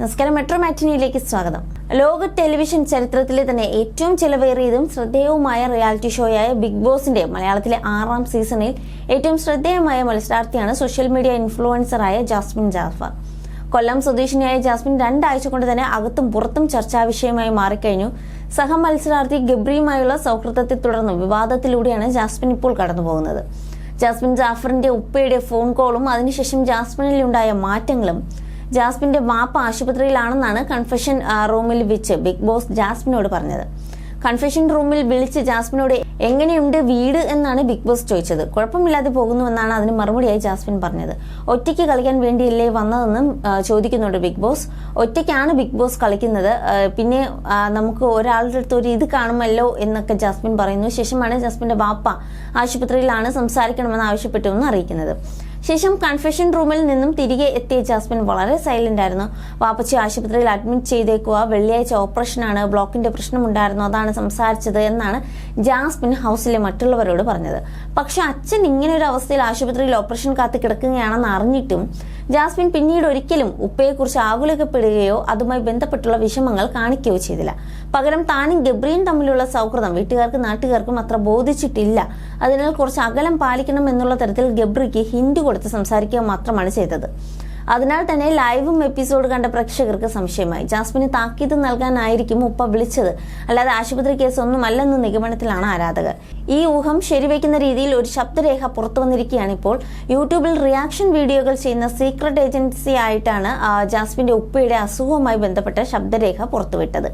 നമസ്കാരം. മെട്രോ മാറ്റിനിയിലേക്ക് സ്വാഗതം. ലോക ടെലിവിഷൻ ചരിത്രത്തിലെ തന്നെ ഏറ്റവും ചിലവേറിയതും ശ്രദ്ധേയവുമായ റിയാലിറ്റി ഷോയായ ബിഗ് ബോസിന്റെ മലയാളത്തിലെ ആറാം സീസണിൽ ഏറ്റവും ശ്രദ്ധേയമായ മത്സരാർത്ഥിയാണ് സോഷ്യൽ മീഡിയ ഇൻഫ്ലുവൻസറായ ജാസ്മിൻ ജാഫർ. കൊല്ലം സ്വദേശിനിയായ ജാസ്മിൻ രണ്ടാഴ്ച കൊണ്ട് തന്നെ അകത്തും പുറത്തും ചർച്ചാ വിഷയമായി മാറിക്കഴിഞ്ഞു. സഹ മത്സരാർത്ഥി ഗബ്രിയുമായുള്ള സൗഹൃദത്തെ തുടർന്ന് വിവാദത്തിലൂടെയാണ് ജാസ്മിൻ ഇപ്പോൾ കടന്നുപോകുന്നത്. ജാസ്മിൻ ജാഫറിന്റെ ഉപ്പയുടെ ഫോൺ കോളും അതിനുശേഷം ജാസ്മിനിലുണ്ടായ മാറ്റങ്ങളും ജാസ്മിന്റെ വാപ്പ ആശുപത്രിയിലാണെന്നാണ് കൺഫെഷൻ റൂമിൽ വെച്ച് ബിഗ് ബോസ് ജാസ്മിനോട് പറഞ്ഞത്. കൺഫെഷൻ റൂമിൽ വിളിച്ച് ജാസ്മിനോട് എങ്ങനെയുണ്ട് വീട്? എന്നാണ് ബിഗ് ബോസ് ചോദിച്ചത്. കുഴപ്പമില്ലാതെ പോകുന്നുവെന്നാണ് അതിന് മറുപടിയായി ജാസ്മിൻ പറഞ്ഞത്. ഒറ്റയ്ക്ക് കളിക്കാൻ വേണ്ടിയല്ലേ വന്നതെന്നും ചോദിക്കുന്നുണ്ട് ബിഗ് ബോസ്. ഒറ്റയ്ക്കാണ് ബിഗ് ബോസ് കളിക്കുന്നത്. പിന്നെ നമുക്ക് ഒരാളുടെ അടുത്ത് ഒരു ഇത് കാണുമല്ലോ എന്നൊക്കെ ജാസ്മിൻ പറയുന്നു. ശേഷമാണ് ജാസ്മിന്റെ ബാപ്പ ആശുപത്രിയിലാണ് സംസാരിക്കണമെന്ന് ആവശ്യപ്പെട്ടുവെന്ന് അറിയിക്കുന്നത്. ശേഷം കൺഫെഷൻ റൂമിൽ നിന്നും തിരികെ എത്തിയ ജാസ്മിൻ വളരെ സൈലന്റ് ആയിരുന്നു. വാപ്പച്ചി ആശുപത്രിയിൽ അഡ്മിറ്റ് ചെയ്തേക്കുക വെള്ളിയാഴ്ച ഓപ്പറേഷനാണ് ബ്ലോക്കിന്റെ പ്രശ്നമുണ്ടായിരുന്നു അതാണ് സംസാരിച്ചത് എന്നാണ് ജാസ്മിൻ ഹൗസിലെ മറ്റുള്ളവരോട് പറഞ്ഞത്. പക്ഷെ അച്ഛൻ ഇങ്ങനെ ഒരു അവസ്ഥയിൽ ആശുപത്രിയിൽ ഓപ്പറേഷൻ കാത്ത് കിടക്കുകയാണെന്ന് അറിഞ്ഞിട്ടും ജാസ്മിൻ പിന്നീട് ഒരിക്കലും ഉപ്പയെക്കുറിച്ച് ആകുലകപ്പെടുകയോ അതുമായി ബന്ധപ്പെട്ടുള്ള വിഷമങ്ങൾ കാണിക്കുകയോ ചെയ്തില്ല. പകരം താനും ഗബ്രിയും തമ്മിലുള്ള സൗഹൃദം വീട്ടുകാർക്കും നാട്ടുകാർക്കും അത്ര ബോധിച്ചിട്ടില്ല. അതിനാൽ കുറച്ച് അകലം പാലിക്കണം എന്നുള്ള തരത്തിൽ ഗബ്രിക്ക് ഹിന്ദു കൊടുത്ത് സംസാരിക്കുക മാത്രമാണ് ചെയ്തത്. അതിനാൽ തന്നെ ലൈവും എപ്പിസോഡ് കണ്ട പ്രേക്ഷകർക്ക് സംശയമായി. ജാസ്മിന് താക്കീത് നൽകാനായിരിക്കും ഉപ്പ വിളിച്ചത്. അല്ലാതെ ആശുപത്രി കേസ് ഒന്നുമല്ലെന്ന നിഗമനത്തിലാണ് ആരാധകർ. ഈ ഊഹം ശരിവെക്കുന്ന രീതിയിൽ ഒരു ശബ്ദരേഖ പുറത്തു വന്നിരിക്കുകയാണ് ഇപ്പോൾ. യൂട്യൂബിൽ റിയാക്ഷൻ വീഡിയോകൾ ചെയ്യുന്ന സീക്രട്ട് ഏജൻസി ആയിട്ടാണ് ജാസ്മിന്റെ ഉപ്പയുടെ അസുഖവുമായി ബന്ധപ്പെട്ട ശബ്ദരേഖ പുറത്തുവിട്ടത്.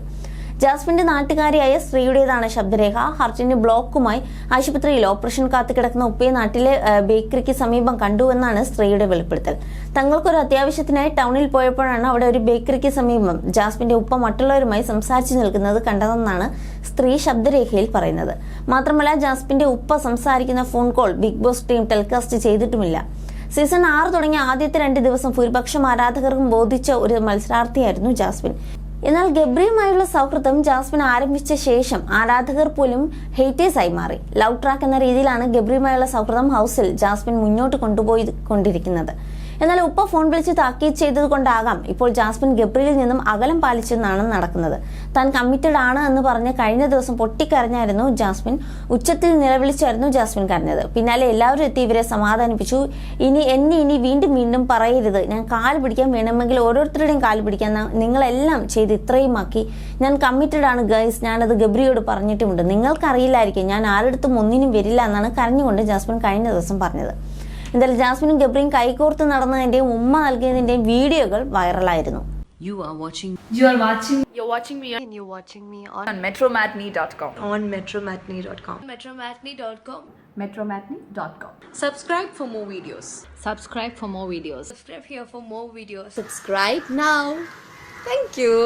ജാസ്മിന്റെ നാട്ടുകാരിയായ സ്ത്രീയുടേതാണ് ശബ്ദരേഖ. ഹാർട്ടിന്റെ ബ്ലോക്കുമായി ആശുപത്രിയിൽ ഓപ്പറേഷൻ കാത്തു കിടക്കുന്ന ഉപ്പയെ നാട്ടിലെ ബേക്കറിക്ക് സമീപം കണ്ടുവെന്നാണ് സ്ത്രീയുടെ വെളിപ്പെടുത്തൽ. തങ്ങൾക്കൊരു അത്യാവശ്യത്തിനായി ടൗണിൽ പോയപ്പോഴാണ് അവിടെ ഒരു ബേക്കറിക്ക് സമീപം ജാസ്മിന്റെ ഉപ്പ മറ്റുള്ളവരുമായി സംസാരിച്ചു നിൽക്കുന്നത് കണ്ടതെന്നാണ് സ്ത്രീ ശബ്ദരേഖയിൽ പറയുന്നത്. മാത്രമല്ല ജാസ്മിന്റെ ഉപ്പ സംസാരിക്കുന്ന phone call Big Boss team telecast ചെയ്തിട്ടുമില്ല. Season ആറ് തുടങ്ങിയ ആദ്യത്തെ രണ്ട് ദിവസം ഭൂരിപക്ഷം ആരാധകർക്കും ബോധിച്ച ഒരു മത്സരാർത്ഥിയായിരുന്നു ജാസ്മിൻ. എന്നാൽ ഗബ്രിയുമായുള്ള സൗഹൃദം ജാസ്മിൻ ആരംഭിച്ച ശേഷം ആരാധകർ പോലും ഹേറ്റേഴ്സായി മാറി. ലവ് ട്രാക്ക് എന്ന രീതിയിലാണ് ഗബ്രിയുമായുള്ള സൗഹൃദം ഹൗസിൽ ജാസ്മിൻ മുന്നോട്ട് കൊണ്ടുപോയി കൊണ്ടിരിക്കുന്നത്. എന്നാൽ ഉപ്പ ഫോൺ വിളിച്ച് താക്കീത് ചെയ്തത് കൊണ്ടാകാം. ഇപ്പോൾ ജാസ്മിൻ ഗബ്രിയിൽ നിന്നും അകലം പാലിച്ചെന്നാണ് നടക്കുന്നത്. താൻ കമ്മിറ്റഡ് ആണ് എന്ന് പറഞ്ഞ് കഴിഞ്ഞ ദിവസം പൊട്ടിക്കരഞ്ഞായിരുന്നു ജാസ്മിൻ. ഉച്ചത്തിൽ നിലവിളിച്ചായിരുന്നു ജാസ്മിൻ കരഞ്ഞത്. പിന്നാലെ എല്ലാവരും എത്തി ഇവരെ സമാധാനിപ്പിച്ചു. ഇനി എന്നെ ഇനി വീണ്ടും വീണ്ടും പറയരുത്. ഞാൻ കാൽ പിടിക്കാൻ വേണമെങ്കിൽ ഓരോരുത്തരുടെയും കാൽ പിടിക്കാൻ നിങ്ങളെല്ലാം ചെയ്ത് ഇത്രയുമാക്കി ഞാൻ കമ്മിറ്റഡ് ആണ് ഗൈസ് ഞാനത് ഗബ്രിയോട് പറഞ്ഞിട്ടുമുണ്ട്. നിങ്ങൾക്കറിയില്ലായിരിക്കും. ഞാൻ ആരുടെ ഒന്നിനും വരില്ല എന്നാണ് കരഞ്ഞുകൊണ്ട് ജാസ്മിൻ കഴിഞ്ഞ ദിവസം പറഞ്ഞത്. എന്തായാലും ജാസ്മിനും ഗബ്രിയും കൈകോർത്ത് നടന്നതിന്റെയും ഉമ്മ നൽകിയതിന്റെയും വീഡിയോകൾ വൈറലായിരുന്നു You are watching You are watching You're watching me and you're watching me on, on metromatney.com. on metromatney.com. metromatney.com. Metromatney.com. Subscribe for more videos. subscribe for more videos. Subscribe here for more videos. Subscribe now. Thank you.